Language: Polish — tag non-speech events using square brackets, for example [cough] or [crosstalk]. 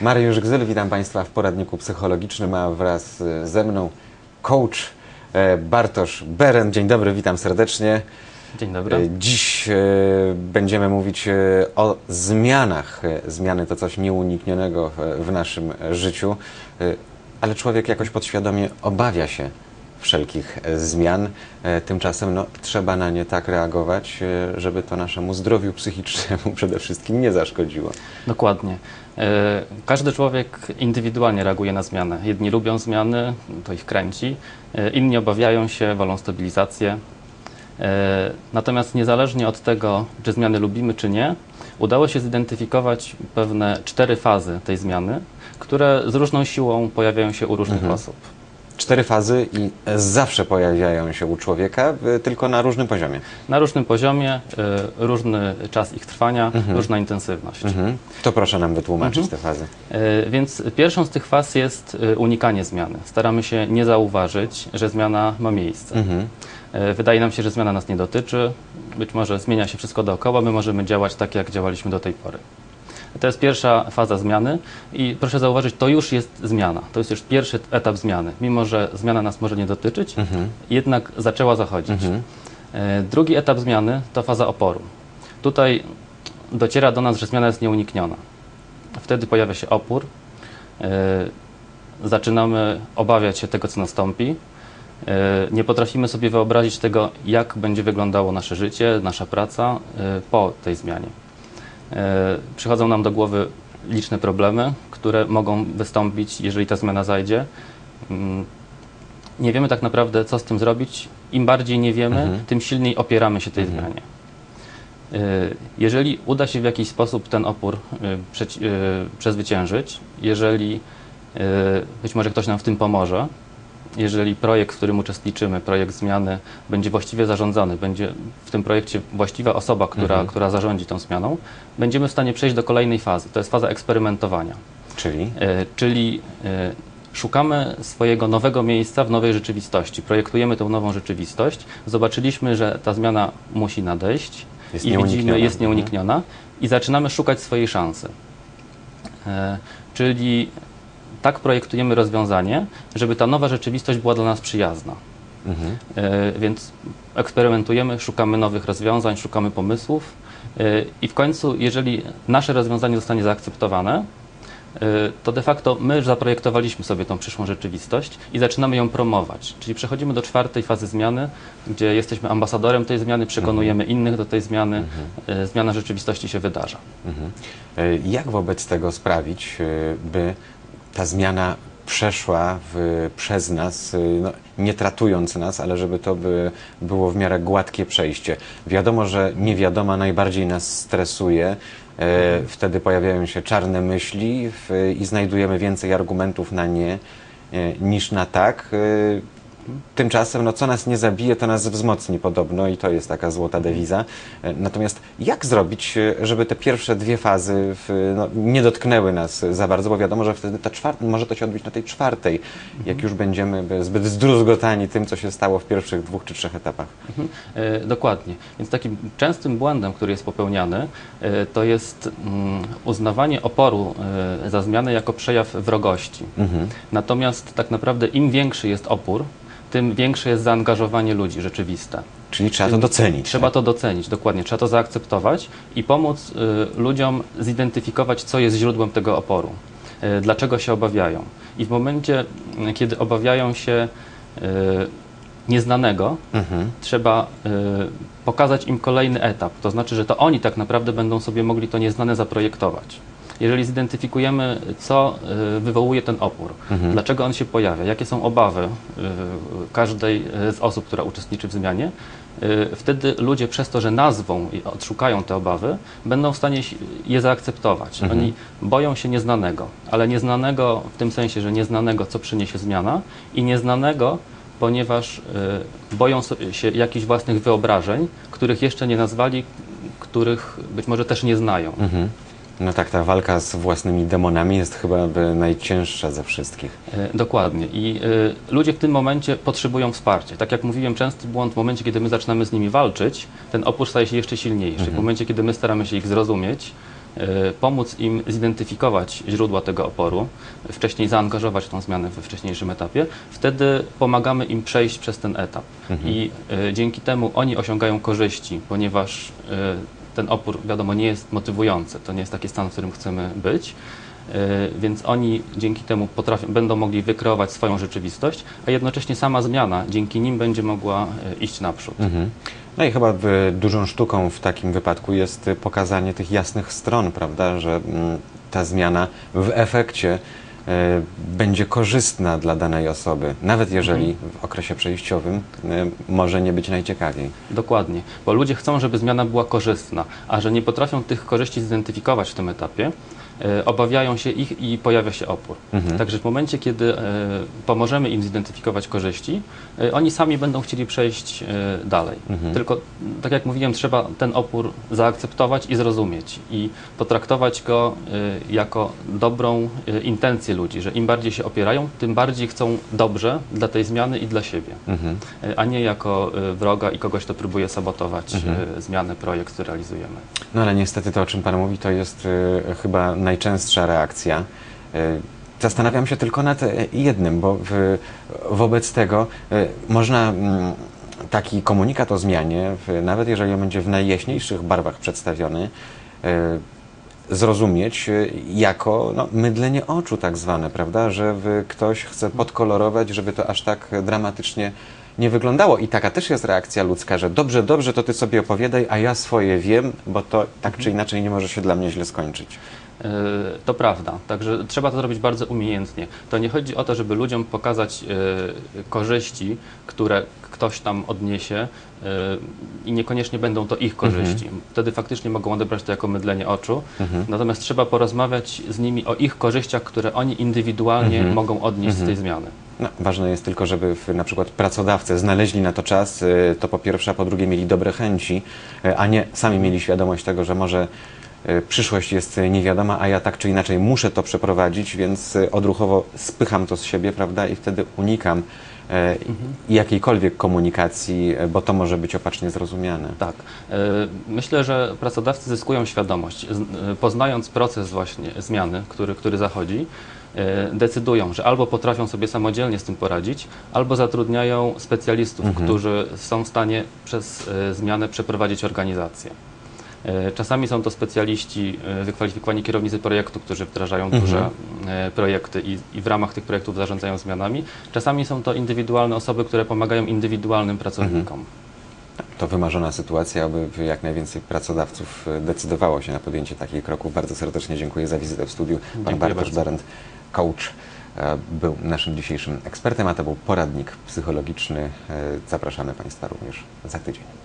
Mariusz Gzyl, witam Państwa w poradniku psychologicznym, a wraz e, ze mną coach e, Bartosz Beren. Dzień dobry, witam serdecznie. Dzień dobry. E, Dziś e, będziemy mówić o zmianach. Zmiany to coś nieuniknionego w, naszym życiu, ale człowiek jakoś podświadomie obawia się wszelkich e, zmian. E, Tymczasem no, trzeba na nie tak reagować, e, żeby to naszemu zdrowiu psychicznemu [laughs] przede wszystkim nie zaszkodziło. Dokładnie. Każdy człowiek indywidualnie reaguje na zmianę. Jedni lubią zmiany, to ich kręci, inni obawiają się, wolą stabilizację. Natomiast niezależnie od tego, czy zmiany lubimy, czy nie, udało się zidentyfikować pewne cztery fazy tej zmiany, które z różną siłą pojawiają się u różnych osób. Cztery fazy i zawsze pojawiają się u człowieka, e, tylko na różnym poziomie. Na różnym poziomie, e, różny czas ich trwania, różna intensywność. Mhm. To proszę nam wytłumaczyć te fazy. E, Więc pierwszą z tych faz jest unikanie zmiany. Staramy się nie zauważyć, że zmiana ma miejsce. Mhm. Wydaje nam się, że zmiana nas nie dotyczy. Być może zmienia się wszystko dookoła, my możemy działać tak, jak działaliśmy do tej pory. To jest pierwsza faza zmiany i proszę zauważyć, to już jest zmiana. To jest już pierwszy etap zmiany. Mimo, że zmiana nas może nie dotyczyć, jednak zaczęła zachodzić. E, Drugi etap zmiany to faza oporu. Tutaj dociera do nas, że zmiana jest nieunikniona. Wtedy pojawia się opór, e, zaczynamy obawiać się tego, co nastąpi. E, Nie potrafimy sobie wyobrazić tego, jak będzie wyglądało nasze życie, nasza praca po tej zmianie. E, Przychodzą nam do głowy liczne problemy, które mogą wystąpić, jeżeli ta zmiana zajdzie. Mm, Nie wiemy tak naprawdę, co z tym zrobić. Im bardziej nie wiemy, tym silniej opieramy się tej zmianie. E, Jeżeli uda się w jakiś sposób ten opór e, przezwyciężyć, jeżeli być może ktoś nam w tym pomoże, jeżeli projekt, w którym uczestniczymy, projekt zmiany, będzie właściwie zarządzany, będzie w tym projekcie właściwa osoba, która, która zarządzi tą zmianą, będziemy w stanie przejść do kolejnej fazy. To jest faza eksperymentowania. Czyli E, czyli e, szukamy swojego nowego miejsca w nowej rzeczywistości. Projektujemy tę nową rzeczywistość. Zobaczyliśmy, że ta zmiana musi nadejść Jest i widzimy, jest Mhm. nieunikniona i zaczynamy szukać swojej szansy. E, czyli tak projektujemy rozwiązanie, żeby ta nowa rzeczywistość była dla nas przyjazna. mhm. E, Więc eksperymentujemy, szukamy nowych rozwiązań, szukamy pomysłów e, i w końcu, jeżeli nasze rozwiązanie zostanie zaakceptowane, e, to de facto my zaprojektowaliśmy sobie tą przyszłą rzeczywistość i zaczynamy ją promować. Czyli przechodzimy do czwartej fazy zmiany, gdzie jesteśmy ambasadorem tej zmiany, przekonujemy innych do tej zmiany, e, zmiana rzeczywistości się wydarza. Mhm. Jak wobec tego sprawić, by ta zmiana przeszła w, przez nas, e, no, nie tratując nas, ale żeby to by było w miarę gładkie przejście? Wiadomo, że niewiadoma najbardziej nas stresuje. E, Wtedy pojawiają się czarne myśli w, i znajdujemy więcej argumentów na nie e, niż na tak. E, Tymczasem, no, co nas nie zabije, to nas wzmocni podobno i to jest taka złota dewiza. E, Natomiast jak zrobić, e, żeby te pierwsze dwie fazy w, no, nie dotknęły nas za bardzo, bo wiadomo, że wtedy ta czwarta, może to się odbyć na tej czwartej, jak już będziemy by zbyt zdruzgotani tym, co się stało w pierwszych dwóch czy trzech etapach. Mhm, e, Dokładnie. Więc takim częstym błędem, który jest popełniany, e, to jest mm, uznawanie oporu e, za zmianę jako przejaw wrogości. Natomiast tak naprawdę im większy jest opór, tym większe jest zaangażowanie ludzi rzeczywiste. Czyli trzeba to docenić. Trzeba tak? to docenić, dokładnie. Trzeba to zaakceptować i pomóc y, ludziom zidentyfikować, co jest źródłem tego oporu, y, dlaczego się obawiają. I w momencie, y, kiedy obawiają się y, nieznanego, Mhm. trzeba y, pokazać im kolejny etap. To znaczy, że to oni tak naprawdę będą sobie mogli to nieznane zaprojektować. Jeżeli zidentyfikujemy, co y, wywołuje ten opór, dlaczego on się pojawia, jakie są obawy y, każdej y, z osób, która uczestniczy w zmianie, wtedy ludzie przez to, że nazwą i odszukają te obawy, będą w stanie je zaakceptować. Oni boją się nieznanego, ale nieznanego w tym sensie, że nieznanego, co przyniesie zmiana i nieznanego, ponieważ boją się jakichś własnych wyobrażeń, których jeszcze nie nazwali, których być może też nie znają. Mhm. No tak, ta walka z własnymi demonami jest chyba najcięższa ze wszystkich. E, Dokładnie. I e, ludzie w tym momencie potrzebują wsparcia. Tak jak mówiłem, częsty błąd w momencie, kiedy my zaczynamy z nimi walczyć, ten opór staje się jeszcze silniejszy. W momencie, kiedy my staramy się ich zrozumieć, e, pomóc im zidentyfikować źródła tego oporu, wcześniej zaangażować w tą zmianę we wcześniejszym etapie, wtedy pomagamy im przejść przez ten etap. I e, dzięki temu oni osiągają korzyści, ponieważ ten opór, wiadomo, nie jest motywujący. To nie jest taki stan, w którym chcemy być. E, Więc oni dzięki temu potrafią, będą mogli wykreować swoją rzeczywistość, a jednocześnie sama zmiana dzięki nim będzie mogła e, iść naprzód. Mhm. No i chyba dużą sztuką w takim wypadku jest pokazanie tych jasnych stron, prawda, że mm, ta zmiana w efekcie będzie korzystna dla danej osoby, nawet jeżeli w okresie przejściowym y, może nie być najciekawiej. Dokładnie, bo ludzie chcą, żeby zmiana była korzystna, a że nie potrafią tych korzyści zidentyfikować w tym etapie, e, obawiają się ich i pojawia się opór. Mhm. Także w momencie, kiedy e, pomożemy im zidentyfikować korzyści, e, oni sami będą chcieli przejść e, dalej. Mhm. Tylko, tak jak mówiłem, trzeba ten opór zaakceptować i zrozumieć i potraktować go e, jako dobrą e, intencję ludzi, że im bardziej się opierają, tym bardziej chcą dobrze dla tej zmiany i dla siebie Mhm. e, a nie jako e, wroga i kogoś, kto próbuje sabotować Mhm. e, zmianę, projekt, który realizujemy. No ale niestety to, o czym Pan mówi, to jest chyba najczęstsza reakcja. Y, zastanawiam się tylko nad y, jednym, bo wobec tego y, można mm, taki komunikat o zmianie, nawet jeżeli on będzie w najjaśniejszych barwach przedstawiony, zrozumieć jako no, mydlenie oczu tak zwane, prawda, że ktoś chce podkolorować, żeby to aż tak dramatycznie nie wyglądało. I taka też jest reakcja ludzka, że dobrze, dobrze, to ty sobie opowiadaj, a ja swoje wiem, bo to tak czy inaczej nie może się dla mnie źle skończyć. E, To prawda, także trzeba to zrobić bardzo umiejętnie. To nie chodzi o to, żeby ludziom pokazać e, korzyści, które ktoś tam odniesie e, i niekoniecznie będą to ich korzyści. Wtedy faktycznie mogą odebrać to jako mydlenie oczu. Mhm. Natomiast trzeba porozmawiać z nimi o ich korzyściach, które oni indywidualnie Mhm. mogą odnieść z tej zmiany. No, ważne jest tylko, żeby na przykład pracodawcy znaleźli na to czas, to po pierwsze, a po drugie mieli dobre chęci, a nie sami mieli świadomość tego, że może przyszłość jest niewiadoma, a ja tak czy inaczej muszę to przeprowadzić, więc y, odruchowo spycham to z siebie, prawda, i wtedy unikam y, jakiejkolwiek komunikacji, bo to może być opacznie zrozumiane. Tak. E, Myślę, że pracodawcy zyskują świadomość, e, poznając proces właśnie zmiany, który, który zachodzi, e, decydują, że albo potrafią sobie samodzielnie z tym poradzić, albo zatrudniają specjalistów, Mhm. którzy są w stanie przez e, zmianę przeprowadzić organizację. E, Czasami są to specjaliści, e, wykwalifikowani kierownicy projektu, którzy wdrażają Mhm. duże e, projekty i, i w ramach tych projektów zarządzają zmianami. Czasami są to indywidualne osoby, które pomagają indywidualnym pracownikom. To wymarzona sytuacja, aby jak najwięcej pracodawców decydowało się na podjęcie takich kroków. Bardzo serdecznie dziękuję za wizytę w studiu. Pan Dziękuję Bartosz bardzo. Coach, był naszym dzisiejszym ekspertem, a to był poradnik psychologiczny. Zapraszamy Państwa również za tydzień.